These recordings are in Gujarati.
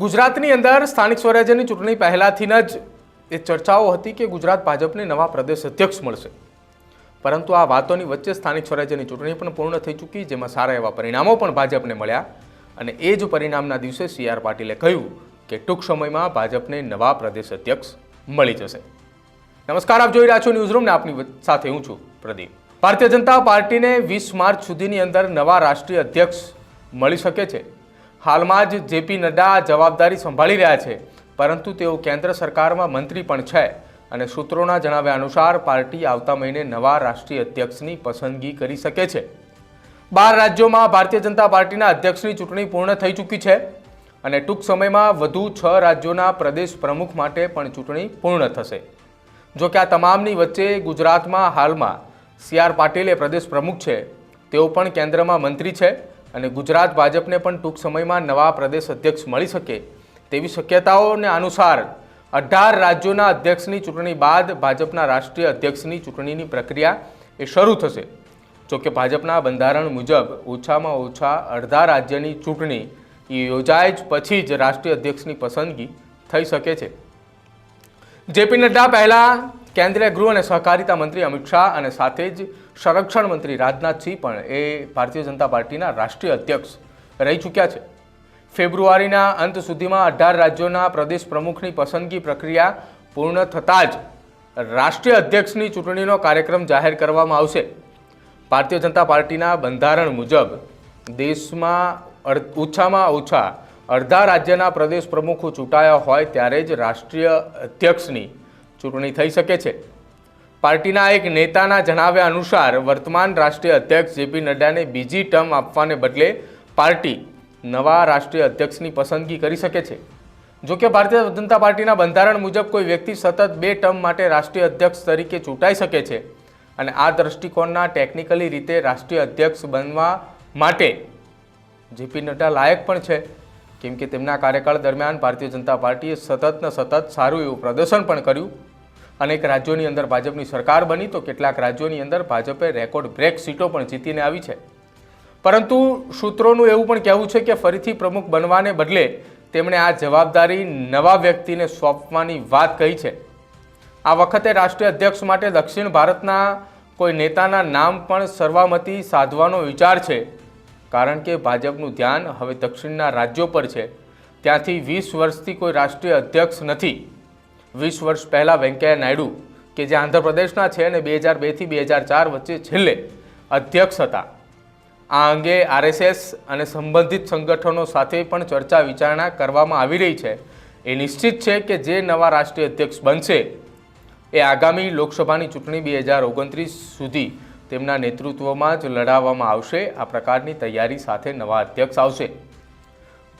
ગુજરાતની અંદર સ્થાનિક સ્વરાજ્યની ચૂંટણી પહેલાથી જ એ ચર્ચાઓ હતી કે ગુજરાત ભાજપને નવા પ્રદેશ અધ્યક્ષ મળશે. પરંતુ આ વાતોની વચ્ચે સ્થાનિક સ્વરાજ્યની ચૂંટણી પણ પૂર્ણ થઈ ચૂકી, જેમાં સારા એવા પરિણામો પણ ભાજપને મળ્યા. અને એ જ પરિણામના દિવસે સી આર પાટીલે કહ્યું કે ટૂંક સમયમાં ભાજપને નવા પ્રદેશ અધ્યક્ષ મળી જશે. નમસ્કાર, આપ જોઈ રહ્યા છો ન્યૂઝ રૂમ ને આપની સાથે હું છું પ્રદીપ. ભારતીય જનતા પાર્ટીને વીસ માર્ચ સુધીની અંદર નવા રાષ્ટ્રીય અધ્યક્ષ મળી શકે છે. હાલમાં જ જેપી નડ્ડા જવાબદારી સંભાળી રહ્યા છે. પરંતુ તેઓ કેન્દ્ર સરકારમાં મંત્રી પણ છે અને સૂત્રોના જણાવ્યા અનુસાર પાર્ટી આવતા મહિને નવા રાષ્ટ્રીય અધ્યક્ષની પસંદગી કરી શકે છે. બાર રાજ્યોમાં ભારતીય જનતા પાર્ટીના અધ્યક્ષની ચૂંટણી પૂર્ણ થઈ ચૂકી છે અને ટૂંક સમયમાં વધુ છ રાજ્યોના પ્રદેશ પ્રમુખ માટે પણ ચૂંટણી પૂર્ણ થશે. જો કે આ તમામની વચ્ચે ગુજરાતમાં હાલમાં સી આર પાટીલ એ પ્રદેશ પ્રમુખ છે. તેઓ પણ કેન્દ્રમાં મંત્રી છે અને ગુજરાત ભાજપને પણ ટૂંક સમયમાં નવા પ્રદેશ અધ્યક્ષ મળી શકે તેવી શક્યતાઓને અનુસાર અઢાર રાજ્યોના અધ્યક્ષની ચૂંટણી બાદ ભાજપના રાષ્ટ્રીય અધ્યક્ષની ચૂંટણીની પ્રક્રિયા એ શરૂ થશે. જોકે ભાજપના બંધારણ મુજબ ઓછામાં ઓછા અડધા રાજ્યની ચૂંટણી એ યોજાય જ પછી જ રાષ્ટ્રીય અધ્યક્ષની પસંદગી થઈ શકે છે. જેપી નડ્ડા પહેલા કેન્દ્રીય ગૃહ અને સહકારિતા મંત્રી અમિત શાહ અને સાથે જ સંરક્ષણ મંત્રી રાજનાથસિંહ પણ એ ભારતીય જનતા પાર્ટીના રાષ્ટ્રીય અધ્યક્ષ રહી ચૂક્યા છે. ફેબ્રુઆરીના અંત સુધીમાં અઢાર રાજ્યોના પ્રદેશ પ્રમુખની પસંદગી પ્રક્રિયા પૂર્ણ થતાં જ રાષ્ટ્રીય અધ્યક્ષની ચૂંટણીનો કાર્યક્રમ જાહેર કરવામાં આવશે. ભારતીય જનતા પાર્ટીના બંધારણ મુજબ દેશમાં ઓછામાં ઓછા અડધા રાજ્યના પ્રદેશ પ્રમુખો ચૂંટાયા હોય ત્યારે જ રાષ્ટ્રીય અધ્યક્ષની ચૂંટણી થઈ શકે છે. પાર્ટીના એક નેતાના જણાવ્યા અનુસાર, વર્તમાન રાષ્ટ્રીય અધ્યક્ષ જેપી નડ્ડાને બીજી ટર્મ આપવાને બદલે પાર્ટી નવા રાષ્ટ્રીય અધ્યક્ષની પસંદગી કરી શકે છે. જો કે ભારતીય જનતા પાર્ટીના બંધારણ મુજબ કોઈ વ્યક્તિ સતત બે ટર્મ માટે રાષ્ટ્રીય અધ્યક્ષ તરીકે ચૂંટાઈ શકે છે અને આ દ્રષ્ટિકોણના ટેકનિકલી રીતે રાષ્ટ્રીય અધ્યક્ષ બનવા માટે જેપી નડ્ડા લાયક પણ છે. કેમ કે તેમના કાર્યકાળ દરમિયાન ભારતીય જનતા પાર્ટીએ સતત ને સતત સારું એવું પ્રદર્શન પણ કર્યું. અનેક રાજ્યોની અંદર ભાજપની સરકાર બની તો કેટલાક રાજ્યોની અંદર ભાજપે રેકોર્ડ બ્રેક સીટો પણ જીતીને આવી છે. પરંતુ સૂત્રોનું એવું પણ કહેવું છે કે ફરીથી પ્રમુખ બનવાને બદલે તેમણે આ જવાબદારી નવા વ્યક્તિને સોંપવાની વાત કહી છે. આ વખતે રાષ્ટ્રીય અધ્યક્ષ માટે દક્ષિણ ભારતના કોઈ નેતાના નામ પણ સર્વામતી સાધવાનો વિચાર છે. કારણ કે ભાજપનું ધ્યાન હવે દક્ષિણના રાજ્યો પર છે. ત્યાંથી વીસ વર્ષથી કોઈ રાષ્ટ્રીય અધ્યક્ષ નથી. વીસ વર્ષ પહેલાં વેંકૈયા નાયડુ, કે જે આંધ્રપ્રદેશના છે અને બે હજાર બેથી બે હજાર ચાર વચ્ચે છેલ્લે અધ્યક્ષ હતા. આ અંગે આરએસએસ અને સંબંધિત સંગઠનો સાથે પણ ચર્ચા વિચારણા કરવામાં આવી રહી છે. એ નિશ્ચિત છે કે જે નવા રાષ્ટ્રીય અધ્યક્ષ બનશે એ આગામી લોકસભાની ચૂંટણી બે હજાર ઓગણત્રીસ સુધી તેમના નેતૃત્વમાં જ લડાવવામાં આવશે. આ પ્રકારની તૈયારી સાથે નવા અધ્યક્ષ આવશે.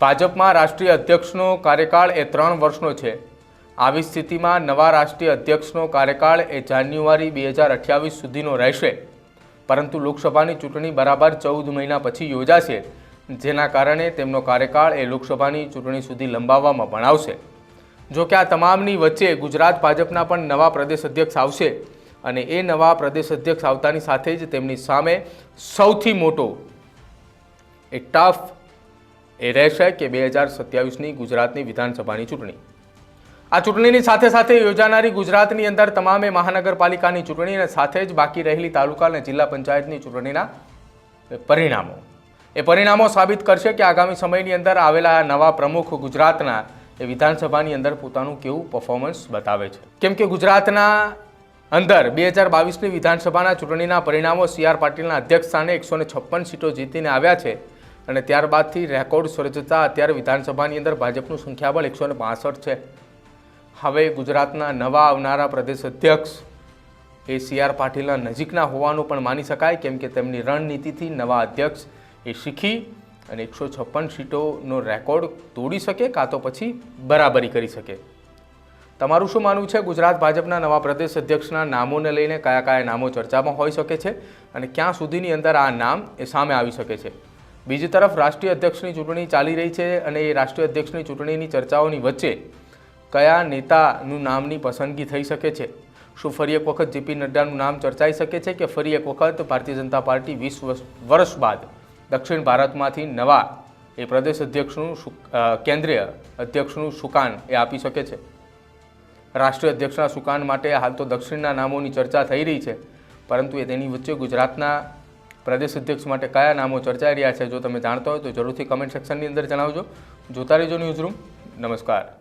ભાજપમાં રાષ્ટ્રીય અધ્યક્ષનો કાર્યકાળ એ ત્રણ વર્ષનો છે. આવી સ્થિતિમાં નવા રાષ્ટ્રીય અધ્યક્ષનો કાર્યકાળ એ જાન્યુઆરી બે હજાર અઠ્યાવીસ સુધીનો રહેશે. પરંતુ લોકસભાની ચૂંટણી બરાબર ચૌદ મહિના પછી યોજાશે, જેના કારણે તેમનો કાર્યકાળ એ લોકસભાની ચૂંટણી સુધી લંબાવવામાં પણ આવશે. જો કે આ તમામની વચ્ચે ગુજરાત ભાજપના પણ નવા પ્રદેશ અધ્યક્ષ આવશે અને એ નવા પ્રદેશ અધ્યક્ષ આવતાની સાથે જ તેમની સામે સૌથી મોટો એ ટફ એ રહેશે કે બે હજાર સત્યાવીસની ગુજરાતની વિધાનસભાની ચૂંટણી. આ ચૂંટણીની સાથે સાથે યોજાનારી ગુજરાતની અંદર તમામે મહાનગરપાલિકાની ચૂંટણી અને સાથે જ બાકી રહેલી તાલુકા અને જિલ્લા પંચાયતની ચૂંટણીના પરિણામો. એ પરિણામો સાબિત કરશે કે આગામી સમયની અંદર આવેલા નવા પ્રમુખ ગુજરાતના એ વિધાનસભાની અંદર પોતાનું કેવું પરફોર્મન્સ બતાવે છે. કેમ કે ગુજરાતના અંદર બે હજાર બાવીસની વિધાનસભાના ચૂંટણીના પરિણામો સી આર પાટીલના અધ્યક્ષ સ્થાને એકસો છપ્પન સીટો જીતીને આવ્યા છે અને ત્યારબાદથી રેકોર્ડ સર્જતા અત્યારે વિધાનસભાની અંદર ભાજપનું સંખ્યાબળ એકસો છે. હવે ગુજરાતના નવા આવનારા પ્રદેશ અધ્યક્ષ એ સી આર પાટીલના નજીકના હોવાનું પણ માની શકાય, કેમ કે તેમની રણનીતિથી નવા અધ્યક્ષ એ શીખી અને એકસો છપ્પન સીટોનો રેકોર્ડ તોડી શકે કાં તો પછી બરાબરી કરી શકે. તમારું શું માનવું છે? ગુજરાત ભાજપના નવા પ્રદેશ અધ્યક્ષના નામોને લઈને કયા કયા નામો ચર્ચામાં હોઈ શકે છે અને ક્યાં સુધીની અંદર આ નામ એ સામે આવી શકે છે? બીજી તરફ રાષ્ટ્રીય અધ્યક્ષની ચૂંટણી ચાલી રહી છે અને એ રાષ્ટ્રીય અધ્યક્ષની ચૂંટણીની ચર્ચાઓની વચ્ચે કયા નેતાનું નામની પસંદગી થઈ શકે છે? શું ફરી એક વખત જેપી નડ્ડાનું નામ ચર્ચાઈ શકે છે કે ફરી એક વખત ભારતીય જનતા પાર્ટી વીસ વર્ષ બાદ દક્ષિણ ભારતમાંથી નવા એ પ્રદેશ અધ્યક્ષનું કેન્દ્રીય અધ્યક્ષનું સુકાન એ આપી શકે છે? રાષ્ટ્રીય અધ્યક્ષના સુકાન માટે હાલ તો દક્ષિણના નામોની ચર્ચા થઈ રહી છે, પરંતુ એ તેની વચ્ચે ગુજરાતના પ્રદેશ અધ્યક્ષ માટે કયા નામો ચર્ચાઈ રહ્યા છે જો તમે જાણતા હોય તો જરૂરથી કમેન્ટ સેક્શનની અંદર જણાવજો. જોતા રહેજો ન્યૂઝરૂમ નમસ્કાર.